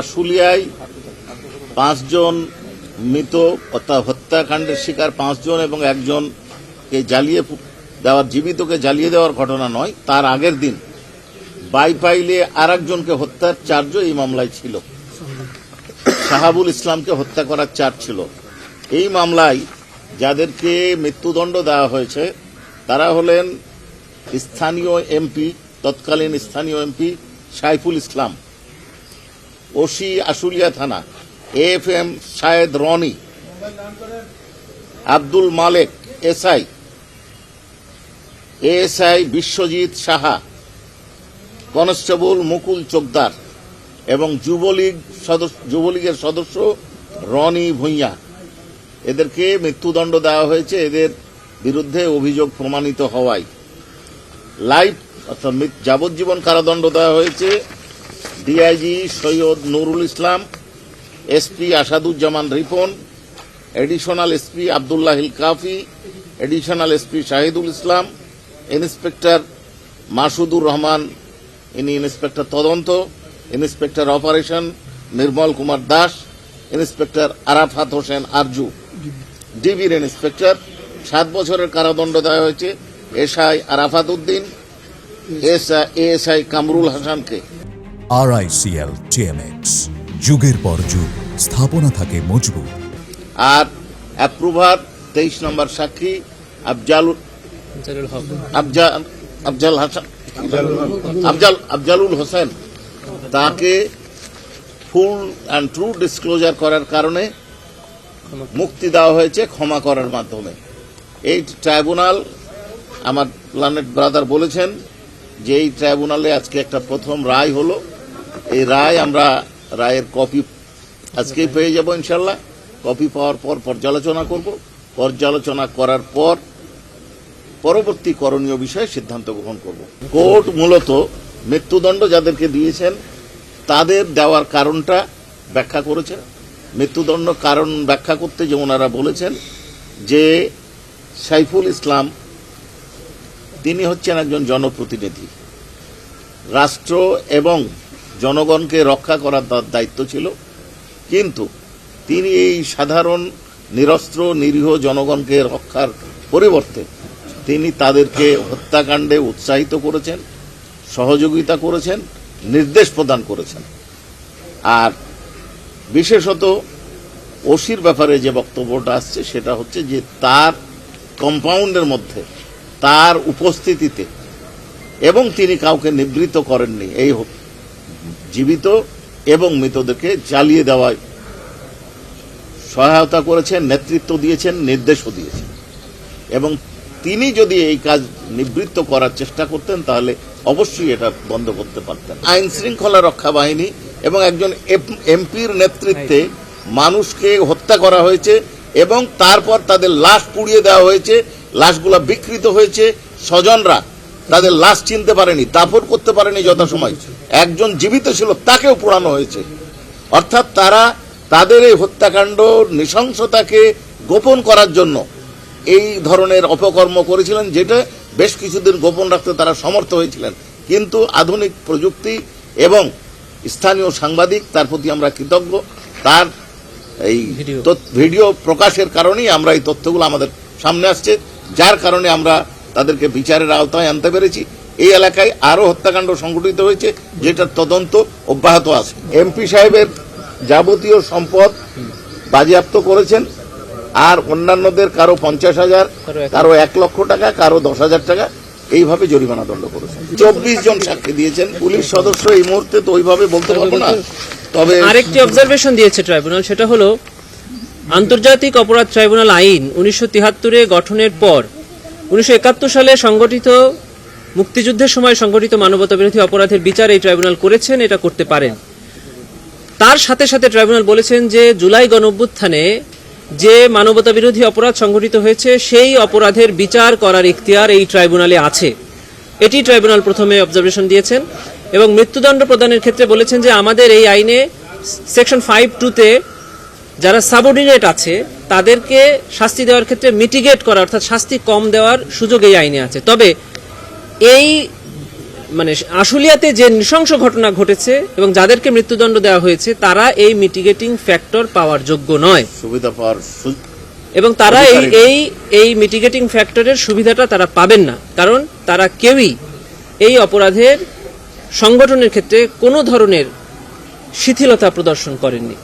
আশুলিয়ায় পাঁচজন মৃত হত্যাকাণ্ডের শিকার পাঁচজন এবং একজনকে জ্বালিয়ে দেওয়ার জীবিতকে জ্বালিয়ে দেওয়ার ঘটনা নয়, তার আগের দিন বাইপাইলে আর একজনকে হত্যার চার্জও এই মামলায় ছিল। শাহাবুল ইসলামকে হত্যা করার চার্জ ছিল। এই মামলায় যাদেরকে মৃত্যুদণ্ড দেওয়া হয়েছে, তারা হলেন স্থানীয় এমপি, তৎকালীন স্থানীয় এমপি সাইফুল ইসলাম। ওসি আশুলিয়া থানা F M Sayed Roni, Abdul Malek, SI, ASI Biswajit Saha, constable Mukul Chokdar এবং যুবলীগ সদস্য, যুবলীগের সদস্য রনি ভূঁইয়া। এদেরকে মৃত্যুদণ্ড দেওয়া হয়েছে। এদের বিরুদ্ধে অভিযোগ প্রমাণিত হওয়ায়। লাইফ, অর্থাৎ যাবজ্জীবন কারাদণ্ড দেওয়া হয়েছে। DIG Syed Nurul Islam SP Asaduzzaman Ripon additional SP Abdullahil Kafi additional SP Shahidul Islam, inspector Masudur Rahman, ইনি ইন্সপেক্টর তদন্ত, inspector operation Nirmal Kumar Das, inspector Arafat Hossain Arju. ডিবির ইন্সপেক্টর, সাত বছরের কারাদণ্ড দেওয়া হয়েছে এসআই আরাফাত উদ্দিন এএসআই কামরুল হাসানকে। RICL TMX যুগের পর যুগ স্থাপনা থাকে মজবুত। আর অ্যাপ্রুভার তেইশ নম্বর সাক্ষী আফজাল আফজাল আফজাল হাসান আফজাল আফজালুল হোসেন। তাকে ফুল অ্যান্ড ট্রু ডিসক্লোজার করার কারণে মুক্তি দেওয়া হয়েছে ক্ষমা করার মাধ্যমে। এই ট্রাইব্যুনাল আমার প্ল্যানেট ব্রাদার বলেছেন যে এই ট্রাইব্যুনালে আজকে একটা প্রথম রায় হলো। এই রায় আমরা, রায়ের কপি আজকেই পেয়ে যাব ইনশাল্লাহ কপি পাওয়ার পর পর্যালোচনা করব। পর্যালোচনা করার পর পরবর্তী করণীয় বিষয়ে সিদ্ধান্ত গ্রহণ করব। কোর্ট মূলত মৃত্যুদণ্ড যাদেরকে দিয়েছেন, তাদের দেওয়ার কারণটা ব্যাখ্যা করেছেন মৃত্যুদণ্ড কারণ ব্যাখ্যা করতে যে ওনারা বলেছেন যে সাইফুল ইসলাম, তিনি হচ্ছেন একজন জনপ্রতিনিধি। রাষ্ট্র এবং জনগণকে রক্ষা করার তার দায়িত্ব ছিল। কিন্তু তিনি এই সাধারণ, নিরস্ত্র, নিরীহ জনগণকে রক্ষার পরিবর্তে তিনি তাদেরকে হত্যাকাণ্ডে উৎসাহিত করেছেন, সহযোগিতা করেছেন, নির্দেশ প্রদান করেছেন। আর বিশেষত ওসির ব্যাপারে যে বক্তব্যটা আসছে, সেটা হচ্ছে যে তার কম্পাউন্ডের মধ্যে, তার উপস্থিতিতে এবং তিনি কাউকে নিবৃত্ত করেননি। এই জীবিত এবং মৃতদেরকে জ্বালিয়ে দেওয়ায় সহায়তা করেছেন, নেতৃত্ব দিয়েছেন, নির্দেশও দিয়েছেন। এবং তিনি যদি এই কাজ নিবৃত্ত করার চেষ্টা করতেন, তাহলে অবশ্যই এটা বন্ধ করতে পারতেন। আইন শৃঙ্খলা রক্ষা বাহিনী এবং একজন এমপির নেতৃত্বে মানুষকে হত্যা করা হয়েছে এবং তারপর তাদের লাশ পুড়িয়ে দেওয়া হয়েছে, লাশগুলো বিকৃত হয়েছে। স্বজনরা তাদের লাশ চিনতে পারেনি, দাফন করতে পারেনি যথাসময়। একজন জীবিত ছিল তাকেও পোড়ানো হয়েছে। অর্থাৎ তারা তাদের এই হত্যাকাণ্ড নৃশংসতাকে গোপন করার জন্য এই ধরনের অপকর্ম করেছিলেন যেটা বেশ কিছুদিন গোপন রাখতে তারা সমর্থ হয়েছিলেন। কিন্তু আধুনিক প্রযুক্তি এবং স্থানীয় সাংবাদিক তার প্রতি আমরা কৃতজ্ঞ। তার এই ভিডিও। প্রকাশের কারণেই আমরা এই তথ্যগুলো আমাদের সামনে আসছে যার কারণে আমরা তাদেরকে বিচারের আওতায় আনতে পেরেছি। এই এলাকায় আরও হত্যাকাণ্ড সংঘটিত হয়েছে যেটার তদন্ত অব্যাহত আছে। এমপি সাহেবের যাবতীয় সম্পদ বাজেয়াপ্ত করেছেন আর অন্যান্যদের কারও পঞ্চাশ হাজার কারও এক লক্ষ টাকা কারও দশ হাজার টাকা এইভাবে জরিমানা দণ্ড করেছেন। চব্বিশ জন সাক্ষী দিয়েছেন পুলিশ সদস্য এই মুহূর্তে তো ওইভাবে বলতে পারব না তবে আরেকটি অবজারভেশন দিয়েছে ট্রাইব্যুনাল সেটা হলো আন্তর্জাতিক অপরাধ ট্রাইব্যুনাল আইন উনিশশো তিহাত্তরে গঠনের পর উনিশশো একাত্তর সালে সংগঠিত মুক্তিযুদ্ধের সময় সংগঠিত মানবতা বিরোধী অপরাধের বিচার এই ট্রাইব্যুনাল করেছেন, এটা করতে পারেন। তার সাথে সাথে ট্রাইব্যুনাল বলেছেন যে, জুলাই গণঅভ্যুত্থানে যে মানবতা বিরোধী অপরাধ সংঘটিত হয়েছে, সেই অপরাধের বিচার করার ইখতিয়ার এই ট্রাইব্যুনালে আছে। এটি ট্রাইব্যুনাল প্রথমে অবজারভেশন দিয়েছেন এবং মৃত্যুদণ্ড প্রদানের ক্ষেত্রে বলেছেন যে, আমাদের এই আইনে সেকশন ফাইভ টুতে যারা সাবঅর্ডিনেট আছে, তাদেরকে শাস্তি দেওয়ার ক্ষেত্রে মিটিগেট করা, অর্থাৎ শাস্তি কম দেওয়ার সুযোগ এই আইনে আছে। তবে এই মানে আশুলিয়াতে যে নৃশংস ঘটনা ঘটেছে এবং যাদেরকে মৃত্যুদণ্ড দেওয়া হয়েছে তারা এই মিটিগেটিং ফ্যাক্টর পাওয়ার যোগ্য নয়। সুবিধা পাওয়ার এবং তারা এই এই এই মিটিগেটিং ফ্যাক্টরের সুবিধাটা তারা পাবেন না। কারণ তারা কেউই এই অপরাধের সংগঠনের ক্ষেত্রে কোনো ধরনের শিথিলতা প্রদর্শন করেননি।